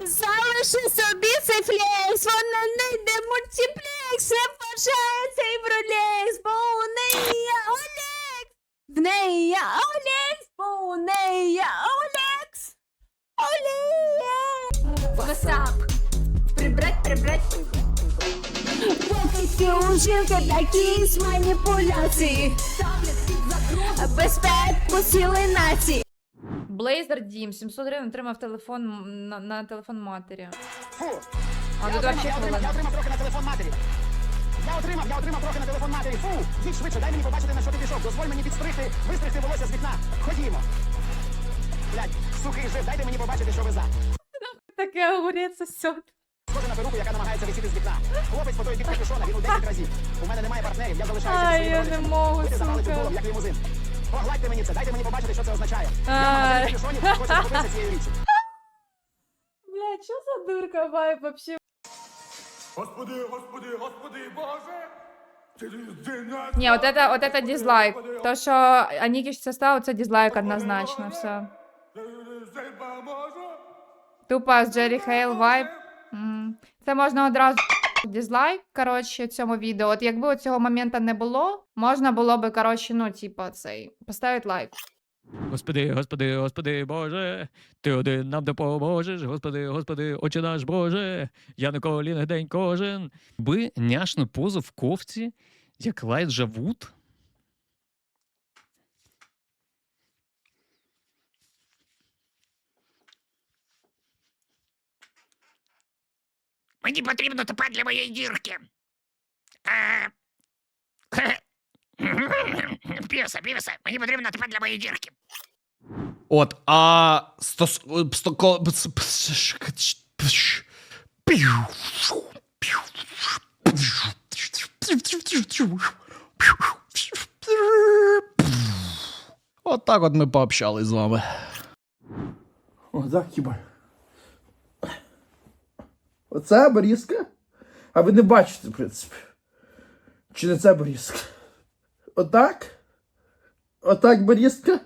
Залиши собі цей флекс, вона не йде мультиплекс, не вважає цей пролекс, бо у неї є Олекс. В неї є Олекс, бо у неї є Олекс. Олекс. Васап. Прибрать, прибрать. Поки у жінки такі з маніпуляції. Безпеку сили нації. Блейзер Дім, 700 гривень отримав телефон на, на телефон матері. Фу. А я отримав, я отримав, я отримав трохи на телефон матері. Я отримав, я отримав трохи на телефон матері. Фу, їдь швидше, дай мені побачити, на що ти пішов. Дозволь мені підстригти, вистригти волосся з вікна. Ходімо. Блядь, сухий жив, дайте мені побачити, що ви за. Таке огурець сьот. Схоже на перуку, яка намагається висіти з вікна. Хлопець по той бік капюшона, він у 10 разів. У мене немає партнерів, я залишаюся Ай, я не можу, сука. під як лімузин. Погладьте мені це, дайте мені побачити, що це означає. Я в Ай. магазині капюшонів хочу захопитися цією річчю. Бля, що за дурка вайб вообще? Господи, Господи, Господи, Боже! Ти- ти нас- Ні, от это, от это дизлайк. То, що Анікіч це став, це дизлайк однозначно, все. Ти- ти поможе? Тупо з Джері Хейл вайб. М. Це можна одразу Дизлайк, коротше, цьому відео. От якби цього моменту не було, можна було би, коротше, ну, типа, цей, поставити лайк. Господи, Господи, Господи, Боже, ти один нам допоможеш, Господи, Господи, очі наш Боже, я на колінах день кожен. Би няшну позу в кофті, як Лайджа Вуд. Мені потрібно тепер для моєї дірки. Е... хе. Півса, півса, мені потрібно тепер для моєї дірки. От, а стос... сто- ко- пс- пс- ш- ч- пш- пів, шу, пів, пів, От так от ми пообщались з вами. О, так, хіба. Оце борізка? А ви не бачите, в принципі. Чи не це борізка? Отак? Отак борізка?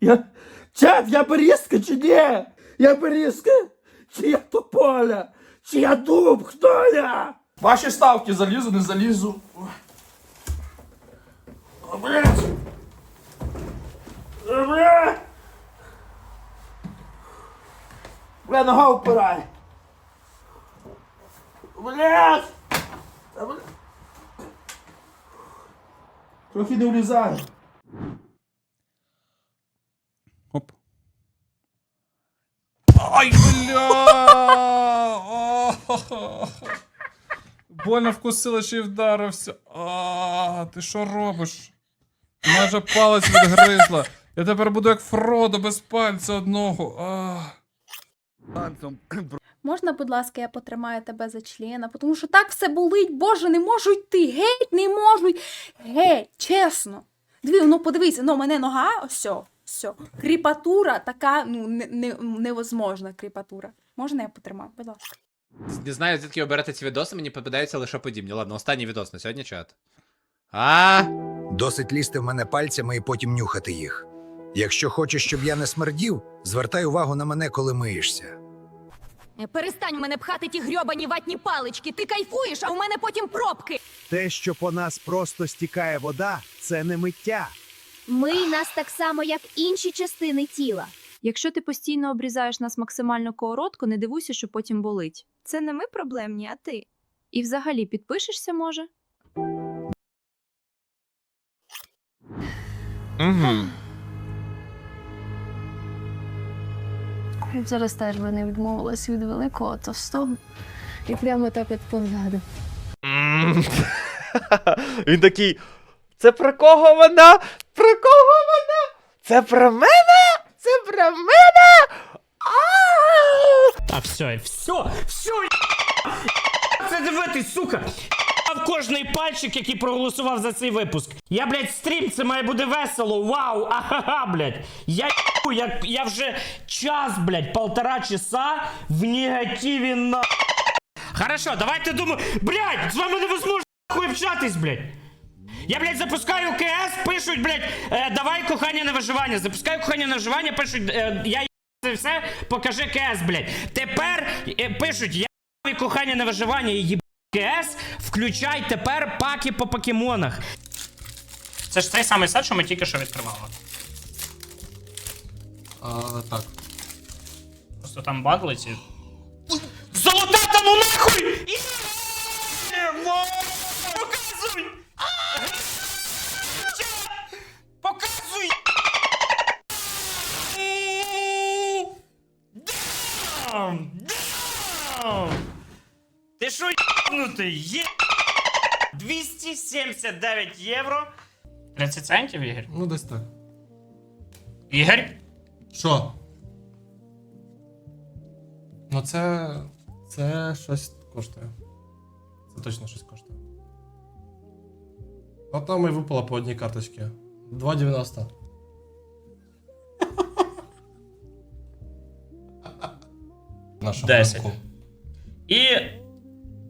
Я. Чат, я борізка чи ні? Я борізка? Чи я тополя? Чи я дуб? Хто я? Ваші ставки залізу, не залізу. О, блядь! О, блядь! Бля, нога впирає. Блядь! Та, бля. Трохи не влізає. Оп. Ай, бля! Больно вкусило, ще й вдарився. А, ти що робиш? Майже палець відгризла. Я тепер буду як Фродо без пальця одного. А. Можна, будь ласка, я потримаю тебе за члена, тому що так все болить, боже, не можу йти, геть, не можу. й- Геть, чесно. Дві, ну подивися, ну, мене нога, ось, все. Кріпатура така, ну, не, не, невозможна кріпатура. Можна я потримаю, будь ласка. Не знаю, звідки ви берете ці відоси, мені попадаються лише подібні. Ладно, останній відос на сьогодні чат. А, Досить лізти в мене пальцями і потім нюхати їх. Якщо хочеш, щоб я не смердів, звертай увагу на мене, коли миєшся. Перестань мене пхати ті грьобані ватні палички. Ти кайфуєш, а у мене потім пробки. Те, що по нас просто стікає вода, це не миття. Мий нас так само, як інші частини тіла. Якщо ти постійно обрізаєш нас максимально коротко, не дивуйся, що потім болить. Це не ми проблемні, а ти. І взагалі підпишешся, може? Угу. Зараз теж би не відмовилась від великого товстого. І прямо так от позаду. Він такий. Це про кого вона? Про кого вона? Це про мене? Це про мене? А все, все, все, це дивитись, сука. В кожний пальчик, який проголосував за цей випуск. Я, блядь, стрім, це має бути весело. Вау, ахаха, блядь. Я ебу, я, я вже час, блядь, полтора часа в негативі на. Хорошо, давайте думаю. Блядь, з вами невозможно хуй общатись, блядь. Я, блядь, запускаю КС, пишуть, блядь, е, давай кохання на виживання. Запускаю кохання на виживання, пишуть, е, я це все, покажи КС, блядь. Тепер е, пишуть, я кохання на виживання і їб КС, включай тепер паки по покемонах. Це ж цей самий сет, що ми тільки що відкривали. А, так. Просто там баглиці. Золота та ну нахуй! І... Показуй! Показуй! Що єбнутий? Є... 279 євро. 30 центів, Ігор? Ну, десь так. Ігор? Що? Ну це. Це щось коштує. Це точно щось коштує. А там і випало по одній карточці. 2,90. Наша 10. І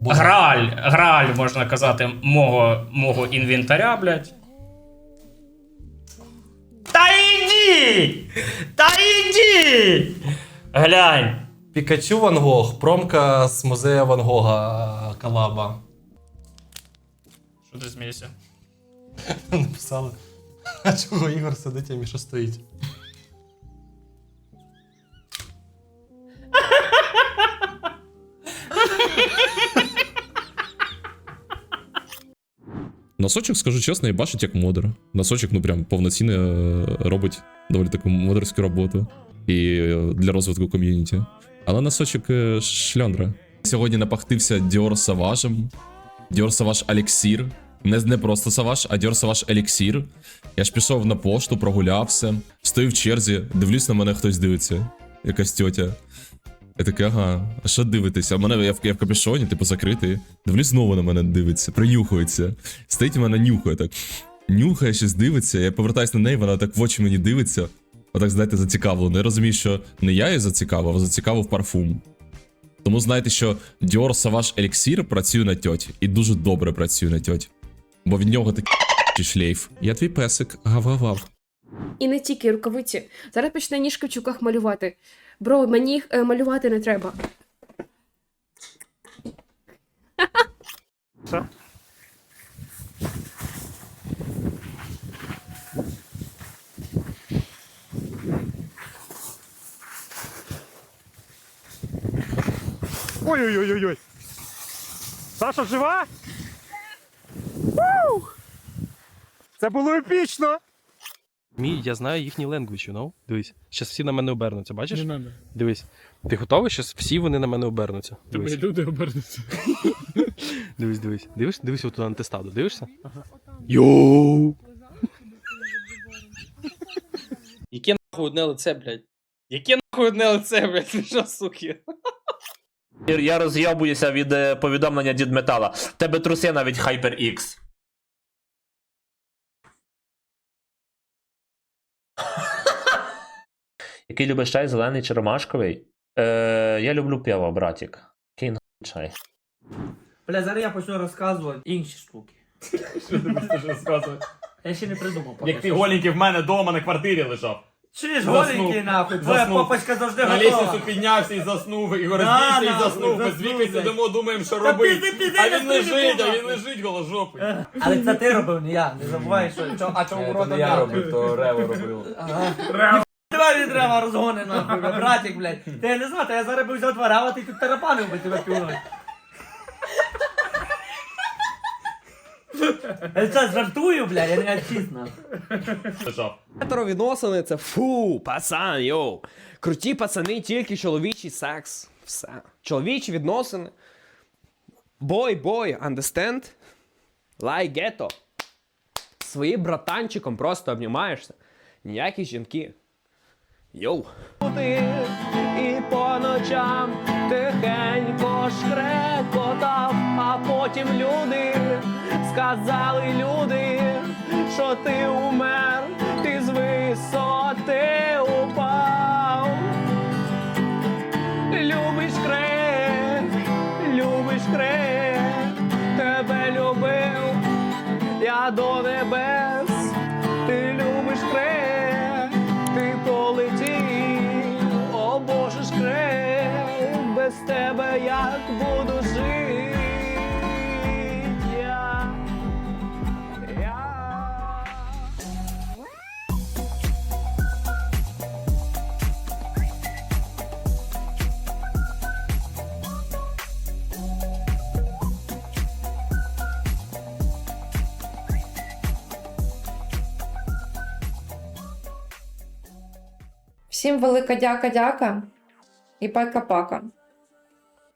граль, граль, можна казати, мого, мого інвентаря, блядь. Та іди! Та іди! Глянь. Пікачу Ван Гог, промка з музею Ван Гога Калаба. Що ти змієшся? Написали. А чого Ігор сидить, а Міша стоїть? Носочок, скажу чесно, і бачить як модер. Носочок, ну прям повноцінно е, робить доволі таку модерську роботу і е, для розвитку ком'юніті. Але носочок е, шльондра. Сьогодні напахтився Dior Savage. Dior Savage Elixir. Не, не просто Savage, а Dior Savage Elixir. Я ж пішов на пошту, прогулявся, стою в черзі, дивлюсь на мене хтось дивиться. Якась тьотя. Я такий, ага, а що дивитися? А мене я в, я в капюшоні, типу, закритий. Дивлюсь, знову на мене дивиться, принюхується. Стоїть і мене нюхає так. Нюхає, щось дивиться. Я повертаюсь на неї, вона так в очі мені дивиться. Отак, знаєте, зацікавлено. Я розумію, що не я її зацікавив, а зацікавив парфум. Тому знаєте, що Dior Savage Elixir працює на тьоті. І дуже добре працює на тьоті. Бо від нього такий шлейф. Я твій песик, гав-гав-гав. І не тільки рукавиці. Зараз почне ніжки в чулках малювати. Бро, мені їх е, малювати не треба. Ой-ой-ой-ой. Саша жива? Це було епічно. Мій, я знаю їхній ленгвіч, you know? Дивись, щас всі на мене обернуться, бачиш? Дивись. Ти готовий? Щас всі вони на мене обернуться. Дивись. люди обернуться. Дивись, дивись. Дивись, дивись оту антистаду. Дивишся? Йоу! Яке нахуй одне лице, блядь? Яке нахуй одне лице, блядь? Ви що, суки? Я роз'ябуюся від е, повідомлення Дід Метала. Тебе труси навіть HyperX. Який любиш чай, зелений чи ромашковий? Е, я люблю пиво, братик. Який нахуй чай? Бля, зараз я почну розказувати інші штуки. Що ти будеш розказувати? Я ще не придумав. Як ти голенький в мене вдома на квартирі лежав. Чуєш, Заснув. голенький нахуй, твоя Заснув. попочка завжди На готова. лісницю піднявся і заснув, і роздівся і нахуй, заснув. Ми з заснув, Вікою блядь. сидимо, думаємо, що Та робити. пізди, пізди, А він скажи, лежить, а нахуй. він лежить голожопий. Але це ти робив, не я. Не забувай, що чо- а чому рота я робив, то Рево робив. Не треба розгони нахуй, бля, братик, блядь. Я не знаю, та я зараз би взяв два тут тарапанив би тебе півнуть. Я це жартую, блядь, я не нахуй. Лежав. Це фу, пацан, йоу. Круті пацани, тільки чоловічий секс. Все. Чоловічі відносини. Бой, бой, understand? Like ghetto. Своїм братанчиком просто обнімаєшся. Ніякі жінки. Йоу. І по ночам тихенько шкрекотав, а потім люди сказали люди, що ти умер, ти з висоти упав. Любиш крек, любиш крек, тебе любив, я до небес, так буду жити. Всім велика дяка-дяка і пака-пака.